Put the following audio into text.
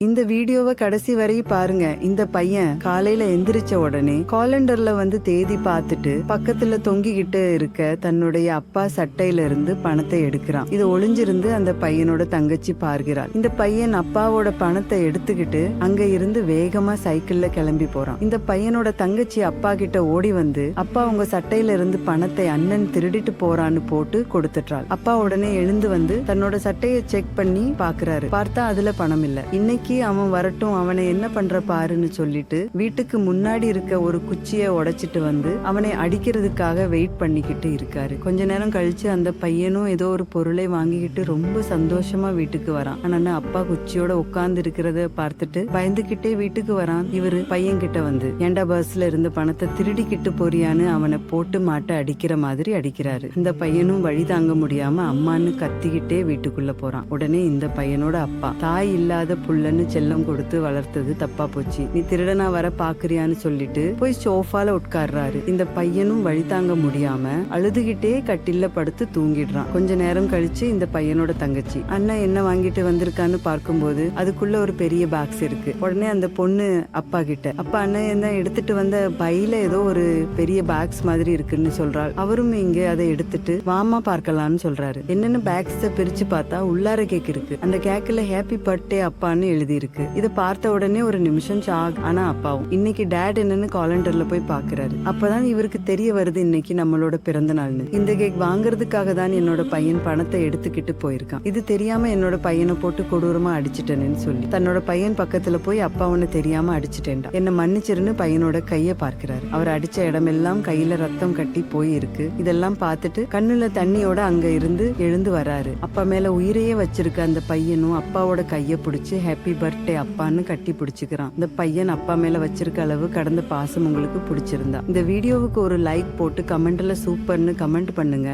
இந்த வீடியோவை கடைசி வரை பாருங்க. இந்த பையன் காலையில எந்திரிச்ச உடனே காலண்டர்ல வந்து தேதி பார்த்துட்டு பக்கத்துல தொங்கிக்கிட்டு இருக்க தன்னுடைய அப்பா சட்டையில இருந்து பணத்தை எடுக்கிறான். இது ஒளிஞ்சிருந்து அந்த பையனோட தங்கச்சி பார்க்கிறாள். இந்த பையன் அப்பாவோட பணத்தை எடுத்துக்கிட்டு அங்க இருந்து வேகமா சைக்கிள்ல கிளம்பி போறான். இந்த பையனோட தங்கச்சி அப்பா கிட்ட ஓடி வந்து அப்பா உங்க சட்டையில இருந்து பணத்தை அண்ணன் திருடிட்டு போறான்னு போட்டு கொடுத்துட்டாள் அப்பா உடனே எழுந்து வந்து தன்னோட சட்டையை செக் பண்ணி பாக்குறாரு பார்த்தா அதுல பணம் இல்ல. இன்னைக்கு அவன் வரட்டும் அவனை என்ன பண்ற பாருன்னு சொல்லிட்டு வீட்டுக்கு முன்னாடி இருக்க ஒரு குச்சியை உடைச்சிட்டு வந்து அவனை அடிக்கிறதுக்காக வெயிட் பண்ணிக்கிட்டு இருக்காரு. கொஞ்ச நேரம் கழிச்சு அந்த பையனும் ஏதோ ஒரு பொருளை வாங்கிக்கிட்டு ரொம்ப சந்தோஷமா வீட்டுக்கு வரான். ஆனா அப்பா குச்சியோட உட்கார்ந்து இருக்கிறத பார்த்துட்டு பயந்துகிட்டே வீட்டுக்கு வரான். இவரு பையன் கிட்ட வந்து ஏண்டா பஸ்ல இருந்த பணத்தை திருடிக்கிட்டு போறியான்னு அவனை போட்டு மாட்ட அடிக்கிற மாதிரி அடிக்கிறாரு. இந்த பையனும் வழி தாங்க முடியாம அம்மான்னு கத்திக்கிட்டே வீட்டுக்குள்ள போறான். உடனே இந்த பையனோட அப்பா தாய் இல்லாத திருடன்னு செல்லம் கொடுத்து வளர்த்தது தப்பா போச்சு. நீ திருடனா வர பாக்குறியான்னு சொல்லிட்டு போய் சோஃபால உட்கார்றாரு. இந்த பையனும் வழி தாங்க முடியாம அழுதுகிட்டே கட்டில்ல படுத்து தூங்கிடுறான். கொஞ்ச நேரம் கழிச்சு இந்த பையனோட தங்கச்சி. அண்ணன் என்ன வாங்கிட்டு வந்திருக்கான்னு பார்க்கும்போது அதுக்குள்ள ஒரு பெரிய பாக்ஸ் இருக்கு. உடனே அந்த பொண்ணு அப்பா கிட்ட அப்பா அண்ணன் என்ன எடுத்துட்டு வந்த பையில ஏதோ ஒரு பெரிய பாக்ஸ் மாதிரி இருக்குன்னு சொல்றாள். அவரும் இங்க அதை எடுத்துட்டு வாமா பார்க்கலாம்னு சொல்றாரு. என்னென்ன பேக்ஸ பிரிச்சு பார்த்தா உள்ளார கேக் இருக்கு. அந்த கேக்ல ஹாப்பி பர்த்டே அப்பான்னு எழுதி இருக்கு இதை பார்த்த உடனே ஒரு நிமிஷம் ஷாக் ஆனா அப்பாவும். இன்னைக்கு டேட் என்னன்னு காலண்டர்ல போய் பாக்குறாரு அப்பதான் இவருக்கு தெரிய வருது இன்னைக்கு நம்மளோட பிறந்த நாள்னு. இந்த கேக் வாங்குறதுக்காக தான் என்னோட பையன் பணத்தை எடுத்துக்கிட்டு போயிருக்கான். இது தெரியாம என்னோட பையனை போட்டு கொடூரமா அடிச்சிட்டேன்னு சொல்லி. தன்னோட பையன் பக்கத்துல போய் அப்பா உன்னை தெரியாம அடிச்சிட்டேன்டா. என்ன மன்னிச்சிருன்னு பையனோட கைய பார்க்கிறாரு. அவர் அடிச்ச இடமெல்லாம் கையில ரத்தம் கட்டி போய் இருக்கு இதெல்லாம் பார்த்துட்டு கண்ணுல தண்ணியோட அங்க இருந்து எழுந்து வராரு. அப்பா மேல உயிரையே வச்சிருக்க அந்த பையனும் அப்பாவோட கைய பிடிச்சு ஹாப்பி பர்த்டே அப்பான்னு கட்டி பிடிச்சிக்கிறான். இந்த பையன் அப்பா மேல வச்சிருக்க அளவு கடந்த பாசம் உங்களுக்கு பிடிச்சிருந்தா. இந்த வீடியோவுக்கு ஒரு லைக் போட்டு கமெண்ட்ல சூப்பர்னு கமெண்ட் பண்ணுங்க.